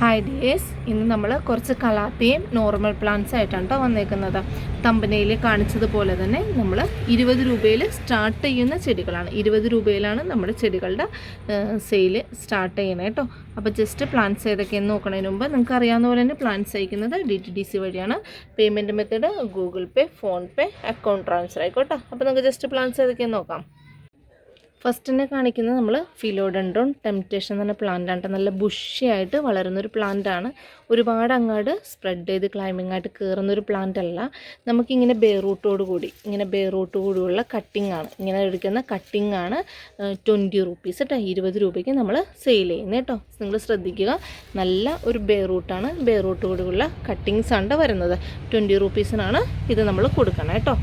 Hi days ഇന്ന് നമ്മൾ കുറച്ച് കലാത്തിയും നോർമൽ പ്ലാന്റ്സ് ആയിട്ടാണ് കേട്ടോ വന്നേക്കുന്നത്. തമ്പനയിൽ കാണിച്ചതുപോലെ തന്നെ നമ്മൾ ഇരുപത് രൂപയിൽ സ്റ്റാർട്ട് ചെയ്യുന്ന ചെടികളാണ്. ഇരുപത് രൂപയിലാണ് നമ്മുടെ ചെടികളുടെ സെയിൽ സ്റ്റാർട്ട് ചെയ്യണേ കേട്ടോ അപ്പോൾ ജസ്റ്റ് പ്ലാന്റ്സ് ഏതൊക്കെയെന്ന് നോക്കണതിന് മുമ്പ് നിങ്ങൾക്ക് അറിയാവുന്ന പോലെ തന്നെ പ്ലാന്റ്സ് അയക്കുന്നത് ഡി ടി ഡി സി വഴിയാണ്. Payment method Google Pay PhonePe account transfer ആയിക്കോട്ടെ. അപ്പോൾ നമുക്ക് ജസ്റ്റ് പ്ലാന്റ്സ് ഏതൊക്കെയെന്ന് നോക്കാം. ഫസ്റ്റ് തന്നെ കാണിക്കുന്നത് നമ്മൾ ഫിലോഡൻഡ്രോൺ ടെംപ്റ്റേഷൻ എന്ന് പറഞ്ഞ പ്ലാന്റ് ആണ് നല്ല ബുഷിയായിട്ട് വളരുന്നൊരു പ്ലാന്റ് ആണ്. ഒരുപാട് അങ്ങോട്ട് സ്പ്രെഡ് ചെയ്ത് ക്ലൈമ്പിംഗ് ആയിട്ട് കയറുന്നൊരു പ്ലാന്റ് അല്ല. നമുക്കിങ്ങനെ ബേറൂട്ടോട് കൂടി ഇങ്ങനെ ബേറൂട്ട് കൂടിയുള്ള കട്ടിംഗ് ആണ്. ഇങ്ങനെ എടുക്കുന്ന കട്ടിംഗ് ആണ് ട്വന്റി റുപ്പീസ് കേട്ടോ ഇരുപത് രൂപയ്ക്ക് നമ്മൾ സെയിൽ ചെയ്യുന്നത് കേട്ടോ നിങ്ങൾ ശ്രദ്ധിക്കുക. നല്ല ഒരു ബേറൂട്ടാണ് ബേറൂട്ട് കൂടിയുള്ള കട്ടിങ്സ് ആണ് വരുന്നത്. ട്വന്റി റുപ്പീസിനാണ് ഇത് നമ്മൾ കൊടുക്കണം കേട്ടോ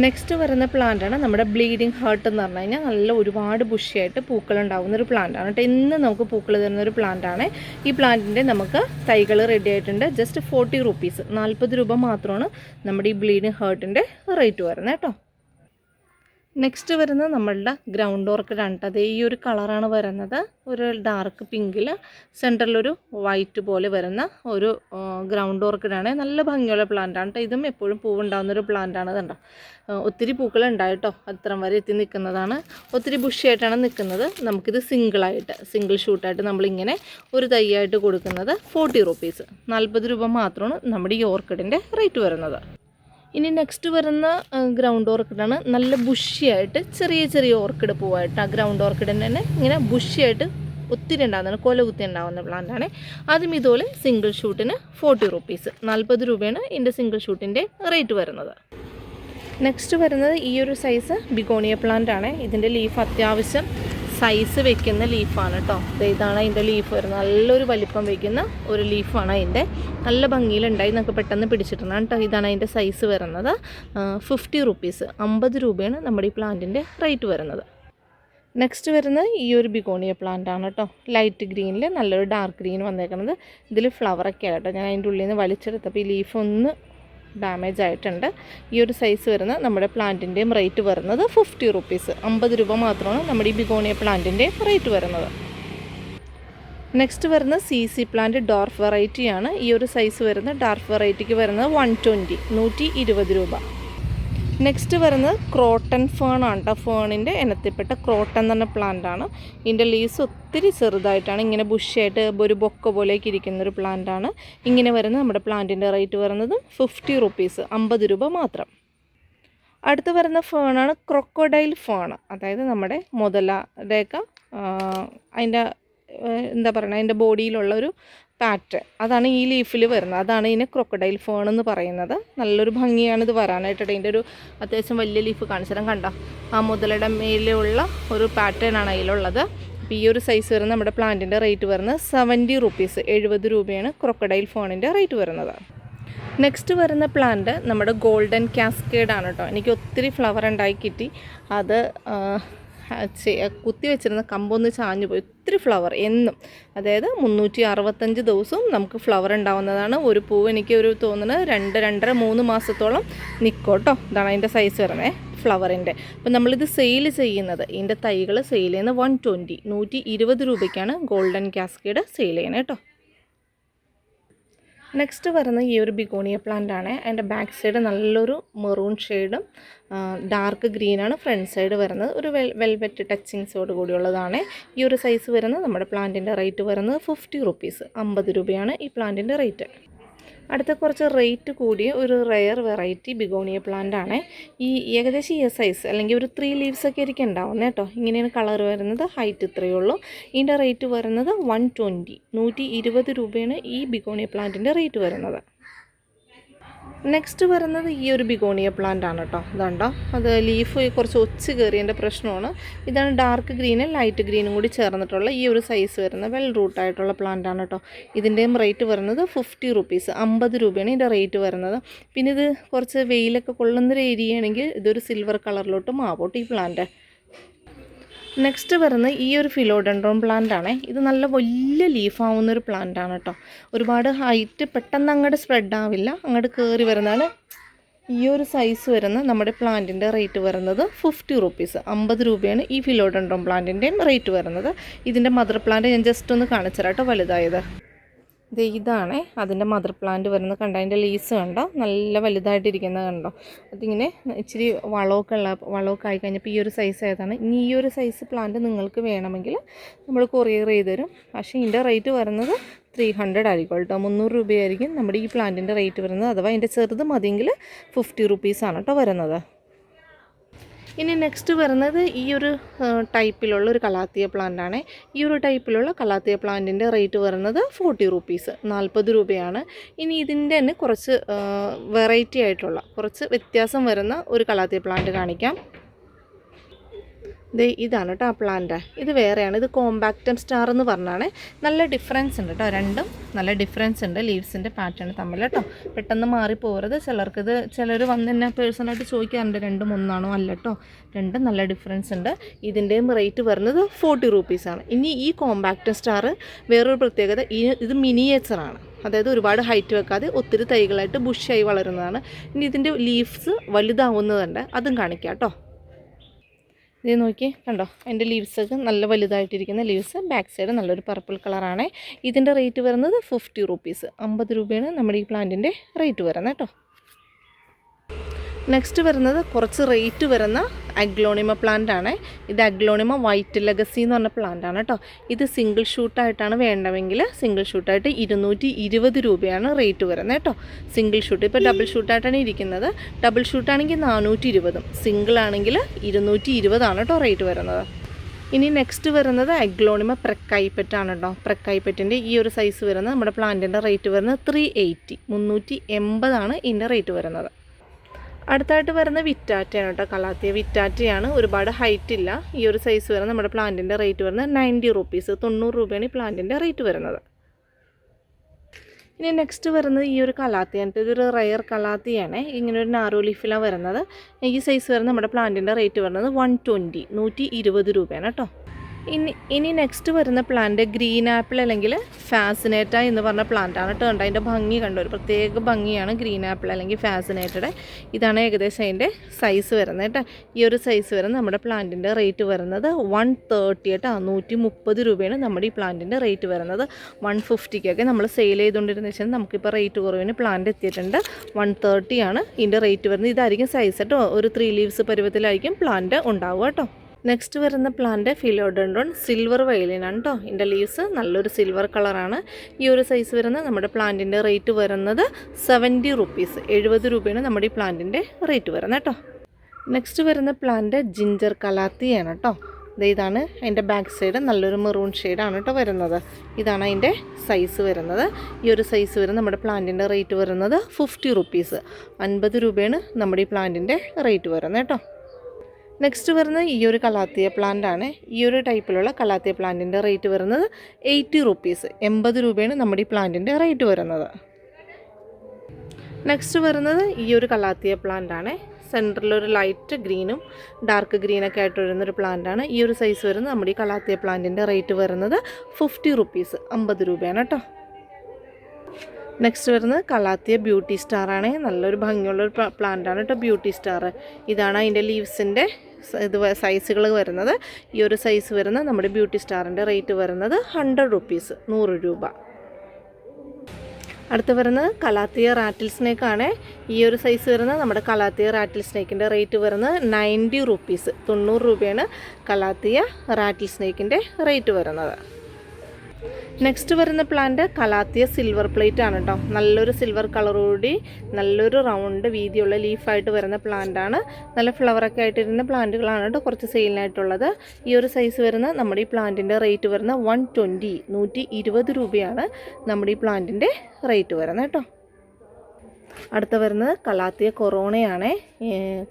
നെക്സ്റ്റ് വരുന്ന പ്ലാന്റാണ് നമ്മുടെ ബ്ലീഡിങ് ഹാർട്ട് എന്ന് പറഞ്ഞു കഴിഞ്ഞാൽ നല്ല ഒരുപാട് ബുഷിയായിട്ട് പൂക്കൾ ഉണ്ടാകുന്ന ഒരു പ്ലാന്റാണ് കേട്ടോ. ഇന്ന് നമുക്ക് പൂക്കൾ തരുന്ന ഒരു പ്ലാന്റാണ് ഈ പ്ലാന്റിന്റെ നമുക്ക് തൈകൾ റെഡി ആയിട്ടുണ്ട്. ജസ്റ്റ് ഫോർട്ടി റുപ്പീസ് നാൽപ്പത് രൂപ മാത്രമാണ് നമ്മുടെ ഈ ബ്ലീഡിങ് ഹാർട്ടിന്റെ റേറ്റ് വരുന്നത് കേട്ടോ. നെക്സ്റ്റ് വരുന്നത് നമ്മളുടെ ഗ്രൗണ്ട് ഓർക്കിഡാണ് കേട്ടോ അതേ ഈ ഒരു കളറാണ് വരുന്നത്. ഒരു ഡാർക്ക് പിങ്കിൽ സെന്ററിലൊരു വൈറ്റ് പോലെ വരുന്ന ഒരു ഗ്രൗണ്ട് ഓർക്കിഡാണ് നല്ല ഭംഗിയുള്ള പ്ലാന്റ് ആണ് കേട്ടോ ഇതും എപ്പോഴും പൂവുണ്ടാകുന്ന ഒരു പ്ലാന്റ് ആണ് കണ്ടോ. ഒത്തിരി പൂക്കൾ ഉണ്ടായിട്ടോ അത്രം വരെ എത്തി നിൽക്കുന്നതാണ്. ഒത്തിരി ബുഷിയായിട്ടാണ് നിൽക്കുന്നത്. നമുക്കിത് സിംഗിളായിട്ട് സിംഗിൾ ഷൂട്ടായിട്ട് നമ്മളിങ്ങനെ ഒരു തൈയായിട്ട് കൊടുക്കുന്നത് ഫോർട്ടി റുപ്പീസ് നാൽപ്പത് രൂപ മാത്രമാണ് നമ്മുടെ ഈ ഓർക്കിഡിന്റെ റേറ്റ് വരുന്നത്. ഇനി നെക്സ്റ്റ് വരുന്ന ഗ്രൗണ്ട് ഓർക്കിഡാണ് നല്ല ബുഷിയായിട്ട് ചെറിയ ചെറിയ ഓർക്കിഡ് പൂവായിട്ട്. ആ ഗ്രൗണ്ട് ഓർക്കിഡിന് തന്നെ ഇങ്ങനെ ബുഷിയായിട്ട് ഒത്തിരി ഉണ്ടാകുന്നതാണ്. കൊല കുത്തി ഉണ്ടാകുന്ന പ്ലാന്റാണ് അതും ഇതുപോലെ സിംഗിൾ ഷൂട്ടിന് ഫോർട്ടി റുപ്പീസ് നാൽപ്പത് രൂപയാണ് ഇതിന്റെ സിംഗിൾ ഷൂട്ടിന്റെ റേറ്റ് വരുന്നത്. നെക്സ്റ്റ് വരുന്നത് ഈ ഒരു സൈസ് ബിഗോണിയ പ്ലാന്റ് ആണ്. ഇതിന്റെ ലീഫ് അത്യാവശ്യം സൈസ് വെക്കുന്ന ലീഫാണ് കേട്ടോ ഇതാണ് അതിന്റെ ലീഫ് വരുന്നത് നല്ലൊരു വലിപ്പം വയ്ക്കുന്ന ഒരു ലീഫാണ് അതിന്റെ. നല്ല ഭംഗിയിലുണ്ടായി നമുക്ക് പെട്ടെന്ന് പിടിച്ചിട്ടുണ്ട് കേട്ടോ ഇതാണ് അതിന്റെ സൈസ് വരുന്നത്. ഫിഫ്റ്റി റുപ്പീസ് അമ്പത് രൂപയാണ് നമ്മുടെ ഈ പ്ലാന്റിന്റെ റേറ്റ് വരുന്നത്. നെക്സ്റ്റ് വരുന്നത് ഈ ഒരു ബിഗോണിയ പ്ലാന്റ് ആണ് കേട്ടോ ലൈറ്റ് ഗ്രീനിൽ നല്ലൊരു ഡാർക്ക് ഗ്രീൻ വന്നേക്കുന്നത് ഇതിൽ ഫ്ലവറൊക്കെ ആട്ടോ ഞാൻ അതിന്റെ ഉള്ളിൽ നിന്ന് വലിച്ചെടുത്തപ്പോൾ ഈ ലീഫ് ഒന്ന് ഡാമേജ് ആയിട്ടുണ്ട്. ഈ ഒരു സൈസ് വരുന്ന നമ്മുടെ പ്ലാന്റിന്റെയും റേറ്റ് വരുന്നത് ഫിഫ്റ്റി റുപ്പീസ് അമ്പത് രൂപ മാത്രമാണ് നമ്മുടെ ഈ ബിഗോണിയ പ്ലാന്റിന്റെ റേറ്റ് വരുന്നത്. നെക്സ്റ്റ് വരുന്ന സി സി പ്ലാന്റ് ഡോർഫ് വെറൈറ്റിയാണ് ഈ ഒരു സൈസ് വരുന്ന ഡാർഫ് വെറൈറ്റിക്ക് വരുന്നത് വൺ ട്വന്റി നൂറ്റി ഇരുപത് രൂപ. നെക്സ്റ്റ് വരുന്നത് ക്രോട്ടൺ ഫേൺ ആണ് കേട്ടോ ഫേണിന്റെ ഇനത്തിൽപ്പെട്ട ക്രോട്ടൺ എന്ന് പറഞ്ഞ പ്ലാന്റ് ആണ്. ഇതിന്റെ ലീവ്സ് ഒത്തിരി ചെറുതായിട്ടാണ്. ഇങ്ങനെ ബുഷായിട്ട് ഒരു ബൊക്ക പോലെയൊക്കെ ഇരിക്കുന്ന ഒരു പ്ലാന്റ് ആണ്. ഇങ്ങനെ വരുന്ന നമ്മുടെ പ്ലാന്റിന്റെ റേറ്റ് വരുന്നത് ഫിഫ്റ്റി റുപ്പീസ് അമ്പത് രൂപ മാത്രം. അടുത്ത് വരുന്ന ഫേണാണ് ക്രൊക്കോഡൈൽ ഫേൺ അതായത് നമ്മുടെ മുതലയുടെയൊക്കെ അതിന്റെ എന്താ പറയുക അതിന്റെ ബോഡിയിലുള്ള ഒരു പാറ്റേൺ അതാണ് ഈ ലീഫിൽ വരുന്നത്. അതാണ് ഇതിന് ക്രൊക്കഡൈൽ ഫേൺ എന്ന് പറയുന്നത്. നല്ലൊരു ഭംഗിയാണ് ഇത് വരാനായിട്ട് ഇതിന്റെ ഒരു അത്യാവശ്യം വലിയ ലീഫ് കാണിച്ചാലും കണ്ട? ആ മുതലയുടെ മേലുള്ള ഒരു പാറ്റേൺ ആണ് അതിലുള്ളത്. അപ്പോൾ ഈ ഒരു സൈസ് വരുന്ന നമ്മുടെ പ്ലാന്റിന്റെ റേറ്റ് വരുന്നത് സെവന്റി റുപ്പീസ് എഴുപത് രൂപയാണ് ക്രൊക്കഡൈൽ ഫോണിന്റെ റേറ്റ് വരുന്നത്. നെക്സ്റ്റ് വരുന്ന പ്ലാന്റ് നമ്മുടെ ഗോൾഡൻ കാസ്കേഡ് ആണ് കേട്ടോ. എനിക്ക് ഒത്തിരി ഫ്ലവർ ഉണ്ടായി കിട്ടി. അത് കുത്തി വെച്ചിരുന്ന കമ്പൊന്ന് ചാഞ്ഞു പോയി. ഒത്തിരി ഫ്ലവർ എന്നും. അതായത് മുന്നൂറ്റി അറുപത്തഞ്ച് ദിവസവും നമുക്ക് ഫ്ലവർ ഉണ്ടാവുന്നതാണ്. ഒരു പൂവ് എനിക്ക് ഒരു തോന്നുന്നത് രണ്ട് രണ്ടര മൂന്ന് മാസത്തോളം നിൽക്കും കേട്ടോ ഇതാണ് അതിന്റെ സൈസ് വരുന്നത് ഫ്ലവറിന്റെ അപ്പം നമ്മളിത് സെയിൽ ചെയ്യുന്നത്. ഇതിന്റെ തൈകൾ സെയിൽ ചെയ്യുന്നത് വൺ ട്വന്റി നൂറ്റി ഇരുപത് രൂപയ്ക്കാണ് ഗോൾഡൻ കാസ്കേഡ് സെയിൽ ചെയ്യുന്നത് കേട്ടോ. നെക്സ്റ്റ് വരുന്ന ഈ ഒരു ബിഗോണിയ പ്ലാന്റ് ആണ്. അതിന്റെ ബാക്ക് സൈഡ് നല്ലൊരു മെറൂൺ ഷെയ്ഡും ഡാർക്ക് ഗ്രീനാണ് ഫ്രണ്ട് സൈഡ് വരുന്നത്. ഒരു വെൽ വെൽവെറ്റ് ടച്ചിങ്സോട് കൂടിയുള്ളതാണ് ഈ ഒരു സൈസ് വരുന്നത് നമ്മുടെ പ്ലാന്റിന്റെ റേറ്റ് വരുന്നത് ഫിഫ്റ്റി റുപ്പീസ് അമ്പത് രൂപയാണ് ഈ പ്ലാന്റിന്റെ റേറ്റ് അടുത്ത കുറച്ച് റേറ്റ് കൂടിയ ഒരു റെയർ വെറൈറ്റി ബിഗോണിയ പ്ലാന്റ് ആണ്. ഈ ഏകദേശം ഈ സൈസ് അല്ലെങ്കിൽ ഒരു ത്രീ ലീവ്സ് ഒക്കെ ആയിരിക്കും ഉണ്ടാവുന്നത് കേട്ടോ ഇങ്ങനെയാണ് കളർ വരുന്നത് ഹൈറ്റ് ഇത്രയേ ഉള്ളൂ. ഇതിന്റെ റേറ്റ് വരുന്നത് വൺ ട്വന്റി നൂറ്റി ഇരുപത് രൂപയാണ് ഈ ബിഗോണിയ പ്ലാന്റിന്റെ റേറ്റ് വരുന്നത്. നെക്സ്റ്റ് വരുന്നത് ഈ ഒരു ബിഗോണിയ പ്ലാന്റ് ആണ് കേട്ടോ ഇതുണ്ടോ. അത് ലീഫ് കുറച്ച് ഒച്ച് കയറിയതിന്റെ പ്രശ്നമാണ്. ഇതാണ് ഡാർക്ക് ഗ്രീനും ലൈറ്റ് ഗ്രീനും കൂടി ചേർന്നിട്ടുള്ള ഈ ഒരു സൈസ് വരുന്ന വെൽ റൂട്ട് ആയിട്ടുള്ള പ്ലാന്റ് ആണ് കേട്ടോ ഇതിന്റെയും റേറ്റ് വരുന്നത് ഫിഫ്റ്റി റുപ്പീസ് അമ്പത് രൂപയാണ് ഇതിന്റെ റേറ്റ് വരുന്നത്. പിന്നെ ഇത് കുറച്ച് വെയിലൊക്കെ കൊള്ളുന്നൊരു ഏരിയ ആണെങ്കിൽ ഇതൊരു സിൽവർ കളറിലോട്ട് മാവോട്ട് ഈ പ്ലാന്റ് നെക്സ്റ്റ് വരുന്നത് ഈ ഒരു ഫിലോഡൻഡ്രോം പ്ലാന്റ് ആണ്. ഇത് നല്ല വലിയ ലീഫാവുന്ന ഒരു പ്ലാന്റ് ആണ് കേട്ടോ ഒരുപാട് ഹൈറ്റ് പെട്ടെന്ന് അങ്ങോട്ട് സ്പ്രെഡ് ആവില്ല. അങ്ങോട്ട് കയറി വരുന്നതാണ്. ഈ ഒരു സൈസ് വരുന്ന നമ്മുടെ പ്ലാന്റിന്റെ റേറ്റ് വരുന്നത് ഫിഫ്റ്റി റുപ്പീസ് അമ്പത് രൂപയാണ് ഈ ഫിലോഡൻഡ്രോം പ്ലാന്റിന്റെയും റേറ്റ് വരുന്നത്. ഇതിന്റെ മദർ പ്ലാന്റ് ഞാൻ ജസ്റ്റ് ഒന്ന് കാണിച്ചു കേട്ടോ വലുതായത്. ദേ ഇതാണ്. അതിന്റെ മദർ പ്ലാന്റ് വരുന്നത് കണ്ടോ? അതിന്റെ ലീസ് കണ്ടോ? നല്ല വലുതായിട്ടിരിക്കുന്നത് കണ്ടോ? അതിങ്ങനെ ഇച്ചിരി വളമൊക്കെ ഉള്ള വളമൊക്കെ ആയി കഴിഞ്ഞപ്പോൾ ഈ ഒരു സൈസ് ഏതാണ് ഇനി ഈ ഒരു സൈസ് പ്ലാന്റ് നിങ്ങൾക്ക് വേണമെങ്കിൽ നമ്മൾ കൊറിയർ ചെയ്ത് തരും. പക്ഷേ ഇതിന്റെ റേറ്റ് വരുന്നത് ത്രീ ഹൺഡ്രഡ് ആയിരിക്കും കേട്ടോ. മുന്നൂറ് രൂപയായിരിക്കും നമ്മുടെ ഈ പ്ലാന്റിന്റെ റേറ്റ് വരുന്നത്. അഥവാ അതിന്റെ ചെറുത് മതിയെങ്കിൽ ഫിഫ്റ്റി റുപ്പീസാണ് കേട്ടോ വരുന്നത്. ഇനി നെക്സ്റ്റ് വരുന്നത് ഈ ഒരു ടൈപ്പിലുള്ള ഒരു കലാത്തിയ പ്ലാന്റാണ് ഈ ഒരു ടൈപ്പിലുള്ള കലാത്തിയ പ്ലാന്റിന്റെ റേറ്റ് വരുന്നത് ഫോർട്ടി റുപ്പീസ് നാൽപ്പത് രൂപയാണ്. ഇനി ഇതിന്റെ തന്നെ കുറച്ച് വെറൈറ്റി ആയിട്ടുള്ള കുറച്ച് വ്യത്യാസം വരുന്ന ഒരു കലാത്തിയ പ്ലാന്റ് കാണിക്കാം. ദേ ഇതാണ് കേട്ടോ ആ പ്ലാന്റ് ഇത് വേറെയാണ്. ഇത് കോമ്പാക്റ്റം സ്റ്റാർ എന്ന് പറഞ്ഞാണ്. നല്ല ഡിഫറൻസ് ഉണ്ട് കേട്ടോ. രണ്ടും നല്ല ഡിഫറൻസ് ഉണ്ട്. ലീവ്സിന്റെ പാറ്റേൺ തമ്മിൽ കേട്ടോ. പെട്ടെന്ന് മാറിപ്പോകരുത് ഇത് ചിലർ വന്ന് തന്നെ പേഴ്സണായിട്ട് ചോദിക്കാറുണ്ട്. രണ്ടും ഒന്നാണോ അല്ല കേട്ടോ. രണ്ടും നല്ല ഡിഫറൻസ് ഉണ്ട്. ഇതിന്റെയും റേറ്റ് വരുന്നത് ഫോർട്ടി റുപ്പീസാണ് ഇനി ഈ കോമ്പാക്റ്റം സ്റ്റാർ വേറൊരു പ്രത്യേകത ഈ ഇത് മിനിയേച്ചറാണ് അതായത് ഒരുപാട് ഹൈറ്റ് വെക്കാതെ ഒത്തിരി തൈകളായിട്ട് ബുഷായി വളരുന്നതാണ്. ഇനി ഇതിന്റെ ലീവ്സ് വലുതാവുന്നതുണ്ട്. അതും കാണിക്കാം കേട്ടോ. ഇത് നോക്കി കണ്ടോ? അതിന്റെ ലീവ്സൊക്കെ നല്ല വലുതായിട്ടിരിക്കുന്ന ലീവ്സ് ബാക്ക് സൈഡ് നല്ലൊരു പർപ്പിൾ കളറാണ് ഇതിന്റെ റേറ്റ് വരുന്നത് ഫിഫ്റ്റി റുപ്പീസ് അമ്പത് രൂപയാണ് നമ്മുടെ ഈ പ്ലാന്റിന്റെ റേറ്റ് വരുന്നത് കേട്ടോ. നെക്സ്റ്റ് വരുന്നത് കുറച്ച് റേറ്റ് വരുന്ന അഗ്ലോണിമ പ്ലാന്റ് ആണ്. ഇത് അഗ്ലോണിമ വൈറ്റ് ലെഗസി എന്ന് പറഞ്ഞ പ്ലാന്റ് ആണ് കേട്ടോ ഇത് സിംഗിൾ ഷൂട്ടായിട്ടാണ് വേണ്ടമെങ്കിൽ സിംഗിൾ ഷൂട്ടായിട്ട് ഇരുന്നൂറ്റി ഇരുപത് രൂപയാണ് റേറ്റ് വരുന്നത് കേട്ടോ സിംഗിൾ ഷൂട്ട് ഇപ്പോൾ ഡബിൾ ഷൂട്ടായിട്ടാണ് ഇരിക്കുന്നത്. ഡബിൾ ഷൂട്ടാണെങ്കിൽ നാനൂറ്റി ഇരുപതും സിംഗിൾ ആണെങ്കിൽ ഇരുന്നൂറ്റി ഇരുപതാണ് കേട്ടോ റേറ്റ് വരുന്നത്. ഇനി നെക്സ്റ്റ് വരുന്നത് അഗ്ലോണിമ പ്രക്കൈപ്പറ്റാണ് കേട്ടോ പ്രക്കൈപ്പറ്റിന്റെ ഈ ഒരു സൈസ് വരുന്നത് നമ്മുടെ പ്ലാന്റിന്റെ റേറ്റ് വരുന്നത് ത്രീ എയ്റ്റി മുന്നൂറ്റി എൺപതാണ് ഇതിന്റെ റേറ്റ് വരുന്നത്. അടുത്തായിട്ട് വരുന്ന വിറ്റാറ്റയാണ് കേട്ടോ കലാത്തിയ. വിറ്റാറ്റയാണ് ഒരുപാട് ഹൈറ്റ് ഇല്ല. ഈ ഒരു സൈസ് വരുന്ന നമ്മുടെ പ്ലാന്റിന്റെ റേറ്റ് വരുന്നത് നയന്റി റുപ്പീസ് തൊണ്ണൂറ് രൂപയാണ് ഈ പ്ലാന്റിന്റെ റേറ്റ് വരുന്നത്. ഇനി നെക്സ്റ്റ് വരുന്നത് ഈ ഒരു കലാത്തിയാണ്. ഇതൊരു റയർ കലാത്തിയാണ്. ഇങ്ങനെ ഒരു നാരോ ലീഫിലാണ് വരുന്നത്. ഈ സൈസ് വരുന്ന നമ്മുടെ പ്ലാന്റിന്റെ റേറ്റ് വരുന്നത് വൺ ട്വന്റി നൂറ്റി ഇരുപത് രൂപയാണ് കേട്ടോ. ഇനി ഇനി നെക്സ്റ്റ് വരുന്ന പ്ലാന്റ് ഗ്രീൻ ആപ്പിൾ അല്ലെങ്കിൽ ഫാസിനേറ്റ എന്ന് പറഞ്ഞ പ്ലാന്റാണ് കേട്ടോ കണ്ടോ? അതിന്റെ ഭംഗി കണ്ടോ? ഒരു പ്രത്യേക ഭംഗിയാണ് ഗ്രീൻ ആപ്പിൾ അല്ലെങ്കിൽ ഫാസിനേറ്റഡ് ഇതാണ് ഏകദേശം അതിന്റെ സൈസ് വരുന്നത് കേട്ടോ. ഈ ഒരു സൈസ് വരുന്ന നമ്മുടെ പ്ലാന്റിന്റെ റേറ്റ് വരുന്നത് വൺ തേർട്ടി കേട്ടോ നൂറ്റി മുപ്പത് രൂപയാണ് നമ്മുടെ ഈ പ്ലാന്റിന്റെ റേറ്റ് വരുന്നത്. വൺ ഫിഫ്റ്റിക്കൊക്കെ നമ്മൾ സെയിൽ ചെയ്തുകൊണ്ടിരുന്ന വെച്ചാൽ നമുക്കിപ്പോൾ റേറ്റ് കുറവിന് പ്ലാന്റ് എത്തിയിട്ടുണ്ട്. വൺ തേർട്ടിയാണ് ഇതിന്റെ റേറ്റ് വരുന്നത്. ഇതായിരിക്കും സൈസ് കേട്ടോ. ഒരു ത്രീ ലീവ്സ് പരുവത്തിലായിരിക്കും പ്ലാന്റ് ഉണ്ടാവുക കേട്ടോ. നെക്സ്റ്റ് വരുന്ന പ്ലാന്റ് ഫിലോഡൻഡ്രോൺ സിൽവർ ആണ് കേട്ടോ ഇതിന്റെ ലീവ്സ് നല്ലൊരു സിൽവർ കളറാണ് ഈ ഒരു സൈസ് വരുന്ന നമ്മുടെ പ്ലാന്റിന്റെ റേറ്റ് വരുന്നത് സെവന്റി റുപ്പീസ് എഴുപത് രൂപയാണ് നമ്മുടെ ഈ പ്ലാന്റിന്റെ റേറ്റ് വരുന്നത് കേട്ടോ നെക്സ്റ്റ് വരുന്ന പ്ലാന്റ് ജിഞ്ചർ കലാത്തിയാണ് കേട്ടോ ഇതാണ് അതിന്റെ ബാക്ക് സൈഡ് നല്ലൊരു മെറൂൺ ഷെയ്ഡാണ് കേട്ടോ വരുന്നത്. ഇതാണ് അതിന്റെ സൈസ് വരുന്നത്. ഈ ഒരു സൈസ് വരുന്ന നമ്മുടെ പ്ലാന്റിന്റെ റേറ്റ് വരുന്നത് ഫിഫ്റ്റി റുപ്പീസ് അൻപത് രൂപയാണ് നമ്മുടെ ഈ പ്ലാന്റിന്റെ റേറ്റ് വരുന്നത് കേട്ടോ നെക്സ്റ്റ് വരുന്നത് ഈ ഒരു കലാത്തിയ പ്ലാന്റ് ആണ്. ഈ ഒരു ടൈപ്പിലുള്ള കലാത്തിയ പ്ലാന്റിന്റെ റേറ്റ് വരുന്നത് എയ്റ്റി റുപ്പീസ് എൺപത് രൂപയാണ് നമ്മുടെ ഈ പ്ലാന്റിന്റെ റേറ്റ് വരുന്നത്. നെക്സ്റ്റ് വരുന്നത് ഈ ഒരു കലാത്തിയ പ്ലാന്റ് ആണ്. സെന്ററിൽ ഒരു ലൈറ്റ് ഗ്രീനും ഡാർക്ക് ഗ്രീനൊക്കെ ആയിട്ട് വരുന്നൊരു പ്ലാന്റ് ആണ്. ഈ ഒരു സൈസ് വരുന്നത് നമ്മുടെ ഈ കലാത്തിയ പ്ലാന്റിന്റെ റേറ്റ് വരുന്നത് ഫിഫ്റ്റി റുപ്പീസ് അമ്പത് രൂപയാണ് കേട്ടോ. നെക്സ്റ്റ് വരുന്നത് കലാത്തിയ ബ്യൂട്ടി സ്റ്റാർ ആണ്. നല്ലൊരു ഭംഗിയുള്ളൊരു പ്ലാന്റ് ആണ് കേട്ടോ ബ്യൂട്ടി സ്റ്റാർ ഇതാണ് അതിന്റെ ലീവ്സിന്റെ ഇത് സൈസുകൾ വരുന്നത്. ഈ ഒരു സൈസ് വരുന്ന നമ്മുടെ ബ്യൂട്ടി സ്റ്റാറിന്റെ റേറ്റ് വരുന്നത് ഹൺഡ്രഡ് റുപ്പീസ് നൂറ് രൂപ. അടുത്ത് വരുന്നത് കലാത്തിയ റാറ്റിൽ സ്നേക്ക് ആണ്. ഈ ഒരു സൈസ് വരുന്നത് നമ്മുടെ കലാത്തിയ റാറ്റിൽ സ്നേക്കിന്റെ റേറ്റ് വരുന്നത് നയന്റി റുപ്പീസ് തൊണ്ണൂറ് രൂപയാണ് കലാത്തിയ റാറ്റിൽ സ്നേക്കിന്റെ റേറ്റ് വരുന്നത്. നെക്സ്റ്റ് വരുന്ന പ്ലാന്റ് കലാത്തിയ സിൽവർ പ്ലേറ്റ് ആണ് കേട്ടോ നല്ലൊരു സിൽവർ കളറോടി നല്ലൊരു റൗണ്ട് വീതിയുള്ള ലീഫായിട്ട് വരുന്ന പ്ലാന്റ് ആണ്. നല്ല ഫ്ലവറൊക്കെ ആയിട്ടിരുന്ന പ്ലാന്റുകളാണ് കേട്ടോ കുറച്ച് സെയിലിനായിട്ടുള്ളത് ഈ ഒരു സൈസ് വരുന്ന നമ്മുടെ ഈ പ്ലാന്റിന്റെ റേറ്റ് വരുന്ന വൺ ട്വന്റി നൂറ്റി ഇരുപത് രൂപയാണ് നമ്മുടെ ഈ പ്ലാന്റിന്റെ റേറ്റ് വരുന്നത് കേട്ടോ അടുത്ത വരുന്നത് കലാത്തിയ കൊറോണയാണ്.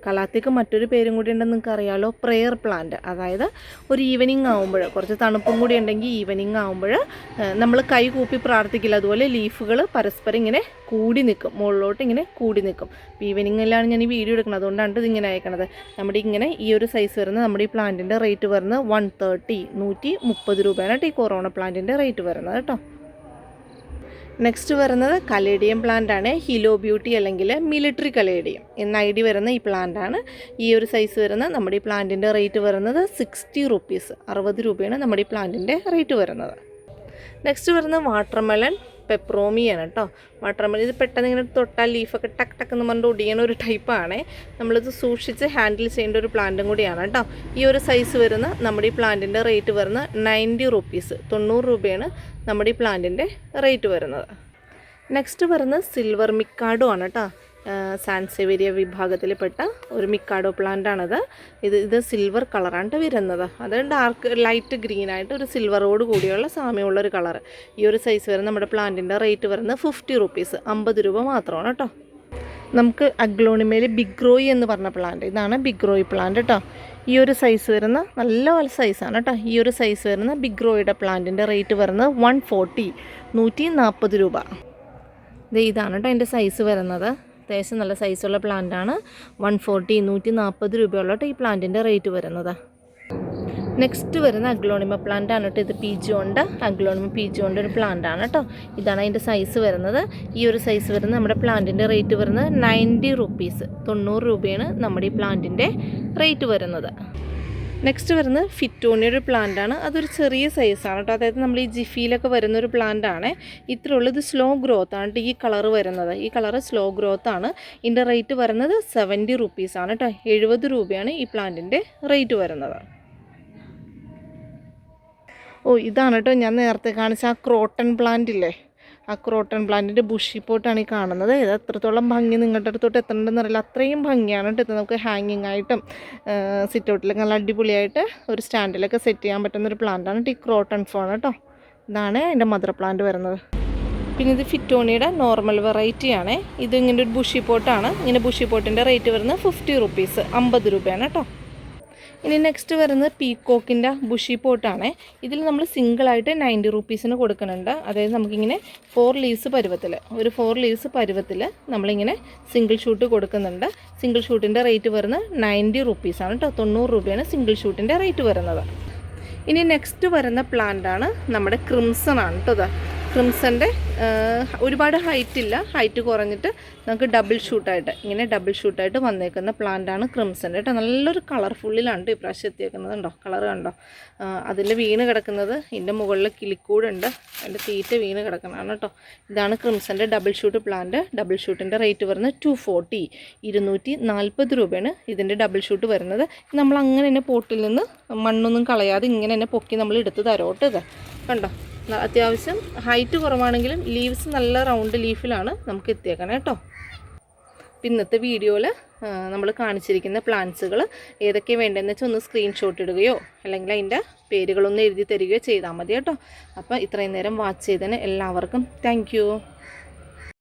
കലാത്തിക്ക് മറ്റൊരു പേരും കൂടി ഉണ്ടെന്ന് നിങ്ങൾക്ക് അറിയാമല്ലോ പ്രെയർ പ്ലാന്റ് അതായത് ഒരു ഈവനിങ് ആകുമ്പോൾ കുറച്ച് തണുപ്പും കൂടി ഉണ്ടെങ്കിൽ ഈവനിങ് ആകുമ്പോൾ നമ്മൾ കൈ കൂപ്പി പ്രാർത്ഥിക്കില്ല. അതുപോലെ ലീഫുകൾ പരസ്പരം ഇങ്ങനെ കൂടി നിൽക്കും മുകളിലോട്ട് ഇങ്ങനെ കൂടി നിൽക്കും. അപ്പോൾ ഈവനിങ്ങിലാണ് ഞാൻ ഈ വീഡിയോ എടുക്കുന്നത്. അതുകൊണ്ടാണ് ഇത് ഇങ്ങനെ അയക്കണത്. നമ്മുടെ ഇങ്ങനെ ഈ ഒരു സൈസ് വരുന്ന നമ്മുടെ ഈ പ്ലാന്റിന്റെ റേറ്റ് വരുന്നത് വൺ തേർട്ടി നൂറ്റി മുപ്പത് രൂപയാണ് കേട്ടോ ഈ കൊറോണ പ്ലാന്റിന്റെ റേറ്റ് വരുന്നത് കേട്ടോ. നെക്സ്റ്റ് വരുന്നത് കലേഡിയം പ്ലാന്റ് ആണ്. ഹിലോ ബ്യൂട്ടി അല്ലെങ്കിൽ മിലിറ്ററി കലേഡിയം എന്ന ഐ ഡി വരുന്ന ഈ പ്ലാന്റ് ആണ്. ഈ ഒരു സൈസ് വരുന്ന നമ്മുടെ ഈ പ്ലാന്റിന്റെ റേറ്റ് വരുന്നത് സിക്സ്റ്റി റുപ്പീസ് അറുപത് രൂപയാണ് നമ്മുടെ ഈ പ്ലാന്റിന്റെ റേറ്റ് വരുന്നത്. നെക്സ്റ്റ് വരുന്നത് വാട്ടർമെലൺ പെപ്രോമിയാണ് കേട്ടോ. വാട്ടർമെലൺ ഇത് പെട്ടെന്ന് ഇങ്ങനെ തൊട്ടാൽ ലീഫൊക്കെ ടക്ക് ടക്ക് എന്ന് പറഞ്ഞിട്ട് ഒടിയണ ഒരു ടൈപ്പാണ് നമ്മളിത് സൂക്ഷിച്ച് ഹാൻഡിൽ ചെയ്യേണ്ട ഒരു പ്ലാന്റും കൂടിയാണ് കേട്ടോ. ഈ ഒരു സൈസ് വരുന്ന നമ്മുടെ ഈ പ്ലാന്റിന്റെ റേറ്റ് വരുന്ന നയന്റി റുപ്പീസ് തൊണ്ണൂറ് രൂപയാണ് നമ്മുടെ ഈ പ്ലാന്റിന്റെ റേറ്റ് വരുന്നത്. നെക്സ്റ്റ് വരുന്നത് സിൽവർ മിക്കാഡോ ആണ് കേട്ടോ. സാൻസെവേരിയ വിഭാഗത്തിൽപ്പെട്ട ഒരു മിക്കാഡോ പ്ലാന്റ് ആണത് ഇത് ഇത് സിൽവർ കളറാണ് വരുന്നത്. അത് ഡാർക്ക് ലൈറ്റ് ഗ്രീൻ ആയിട്ട് ഒരു സിൽവറോട് കൂടിയുള്ള സാമ്യമുള്ള ഒരു കളർ ഈ ഒരു സൈസ് വരുന്ന നമ്മുടെ പ്ലാന്റിന്റെ റേറ്റ് വരുന്നത് ഫിഫ്റ്റി റുപ്പീസ്. അമ്പത് രൂപ മാത്രമാണ് കേട്ടോ. നമുക്ക് അഗ്ലോണിമയിൽ ബിഗ്രോയി എന്ന് പറഞ്ഞ പ്ലാന്റ്. ഇതാണ് ബിഗ്രോയി പ്ലാന്റ് കേട്ടോ. ഈ ഒരു സൈസ് വരുന്ന നല്ല സൈസാണ് കേട്ടോ. ഈ ഒരു സൈസ് വരുന്ന ബിഗ്രോയുടെ പ്ലാന്റിന്റെ റേറ്റ് വരുന്നത് വൺ ഫോർട്ടി നൂറ്റി നാൽപ്പത് രൂപ. ഇതാണ് കേട്ടോ അതിന്റെ സൈസ് വരുന്നത്. അത്യാവശ്യം നല്ല സൈസുള്ള പ്ലാന്റ് ആണ്. വൺ ഫോർട്ടി നൂറ്റി നാൽപ്പത് രൂപയുള്ള ഈ പ്ലാന്റിന്റെ റേറ്റ് വരുന്നത്. നെക്സ്റ്റ് വരുന്ന അഗ്ലോണിമ പ്ലാന്റ് ആണ് കേട്ടോ ഇത് പി ജി ഉണ്ട് അഗ്ലോണിമ പി ജി ഉണ്ട് ഒരു പ്ലാന്റ് ആണ് കേട്ടോ ഇതാണ് അതിന്റെ സൈസ് വരുന്നത്. ഈ ഒരു സൈസ് വരുന്ന നമ്മുടെ പ്ലാന്റിന്റെ റേറ്റ് വരുന്നത് നയന്റി റുപ്പീസ് തൊണ്ണൂറ് രൂപയാണ് നമ്മുടെ ഈ പ്ലാന്റിന്റെ റേറ്റ് വരുന്നത്. നെക്സ്റ്റ് വരുന്നത് ഫിറ്റോണിയുടെ പ്ലാന്റ് ആണ്. അതൊരു ചെറിയ സൈസാണ് കേട്ടോ അതായത് നമ്മൾ ഈ ജിഫിയിലൊക്കെ വരുന്ന ഒരു പ്ലാന്റ് ആണ് ഇത്രയുള്ളൂ ഇത് സ്ലോ ഗ്രോത്ത് ആണ് ഈ കളർ വരുന്നത്. ഈ കളർ സ്ലോ ഗ്രോത്ത് ആണ്. ഇതിന്റെ റേറ്റ് വരുന്നത് സെവന്റി റുപ്പീസ് ആണ് കേട്ടോ എഴുപത് രൂപയാണ് ഈ പ്ലാന്റിന്റെ റേറ്റ് വരുന്നത്. ഓ ഇതാണ് കേട്ടോ ഞാൻ നേരത്തെ കാണിച്ച ആ ക്രോട്ടൺ പ്ലാന്റ് ഇല്ലേ? ആ ക്രോട്ടൺ പ്ലാന്റിന്റെ ബുഷി പോട്ടാണ് ഈ കാണുന്നത്. ഇത് എത്രത്തോളം ഭംഗി നിങ്ങളുടെ അടുത്തോട്ട് എത്തണമെന്ന് അറിയില്ല. അത്രയും ഭംഗിയാണ് കേട്ടോ നമുക്ക് ഹാങ്ങിങ് ആയിട്ടും സിറ്റ് ഔട്ടിലൊക്കെ നല്ല അടിപൊളിയായിട്ട് ഒരു സ്റ്റാൻഡിലൊക്കെ സെറ്റ് ചെയ്യാൻ പറ്റുന്ന ഒരു പ്ലാന്റാണ് ഈ ക്രോട്ടൺ ഫോൺ കേട്ടോ. ഇതാണ് എന്റെ മദർ പ്ലാന്റ് വരുന്നത്. പിന്നെ ഇത് ഫിറ്റോണിയുടെ നോർമൽ വെറൈറ്റിയാണ് ഇത് ഇങ്ങനെ ഒരു ബുഷി പോട്ടാണ്. ഇങ്ങനെ ബുഷി പോട്ടിന്റെ റേറ്റ് വരുന്നത് ഫിഫ്റ്റി റുപ്പീസ് അമ്പത് രൂപയാണ് കേട്ടോ. ഇനി നെക്സ്റ്റ് വരുന്നത് പീക്കോക്കിന്റെ ബുഷി പോട്ടാണ് ഇതിൽ നമ്മൾ സിംഗിളായിട്ട് നയന്റി റുപ്പീസിന് കൊടുക്കുന്നുണ്ട്. അതായത് നമുക്കിങ്ങനെ ഫോർ ലീവ്സ് പരുവത്തിൽ ഒരു ഫോർ ലീവ്സ് പരുവത്തിൽ നമ്മളിങ്ങനെ സിംഗിൾ ഷൂട്ട് കൊടുക്കുന്നുണ്ട്. സിംഗിൾ ഷൂട്ടിന്റെ റേറ്റ് വരുന്നത് നയന്റി റുപ്പീസാണ് കേട്ടോ തൊണ്ണൂറ് രൂപയാണ് സിംഗിൾ ഷൂട്ടിന്റെ റേറ്റ് വരുന്നത്. ഇനി നെക്സ്റ്റ് വരുന്ന പ്ലാന്റാണ് നമ്മുടെ ക്രിംസൺ ആണ് കേട്ടോ ക്രിംസന്റെ ഒരുപാട് ഹൈറ്റ് ഇല്ല. ഹൈറ്റ് കുറഞ്ഞിട്ട് നമുക്ക് ഡബിൾ ഷൂട്ടായിട്ട് ഇങ്ങനെ ഡബിൾ ഷൂട്ടായിട്ട് വന്നേക്കുന്ന പ്ലാന്റാണ് ക്രിംസന്റെ കേട്ടോ നല്ലൊരു കളർഫുള്ളിലാണ് ഇപ്രാവശ്യം എത്തിയേക്കുന്നത് ഉണ്ടോ കളർ കണ്ടോ? അതിൽ വീണ് കിടക്കുന്നത് ഇതിന്റെ മുകളിൽ കിളിക്കൂടുണ്ട്. അതിന്റെ തീറ്റ വീണ് കിടക്കുന്നതാണ് കേട്ടോ. ഇതാണ് ക്രിംസന്റെ ഡബിൾ ഷൂട്ട് പ്ലാന്റ് ഡബിൾ ഷൂട്ടിന്റെ റേറ്റ് വരുന്നത് ടു ഫോർട്ടി ഇരുന്നൂറ്റി നാൽപ്പത് രൂപയാണ് ഇതിന്റെ ഡബിൾ ഷൂട്ട് വരുന്നത്. നമ്മൾ അങ്ങനെ തന്നെ പോട്ടിൽ നിന്ന് മണ്ണൊന്നും കളയാതെ ഇങ്ങനെ തന്നെ പൊക്കി നമ്മൾ എടുത്ത് തരോട്ടത് കണ്ടോ? അത്യാവശ്യം ഹൈറ്റ് കുറവാണെങ്കിലും ലീവ്സ് നല്ല റൗണ്ട് ലീഫിലാണ് നമുക്ക് എത്തിയേക്കണം കേട്ടോ. ഇന്നത്തെ വീഡിയോയിൽ നമ്മൾ കാണിച്ചിരിക്കുന്ന പ്ലാന്റ്സുകൾ ഏതൊക്കെ വേണ്ടതെന്ന് വെച്ചാൽ ഒന്ന് സ്ക്രീൻഷോട്ട് ഇടുകയോ അല്ലെങ്കിൽ അതിന്റെ പേരുകളൊന്നും എഴുതി തരികയോ ചെയ്താൽ മതി കേട്ടോ. അപ്പോൾ ഇത്രയും നേരം വാച്ച് ചെയ്തതിന് എല്ലാവർക്കും താങ്ക്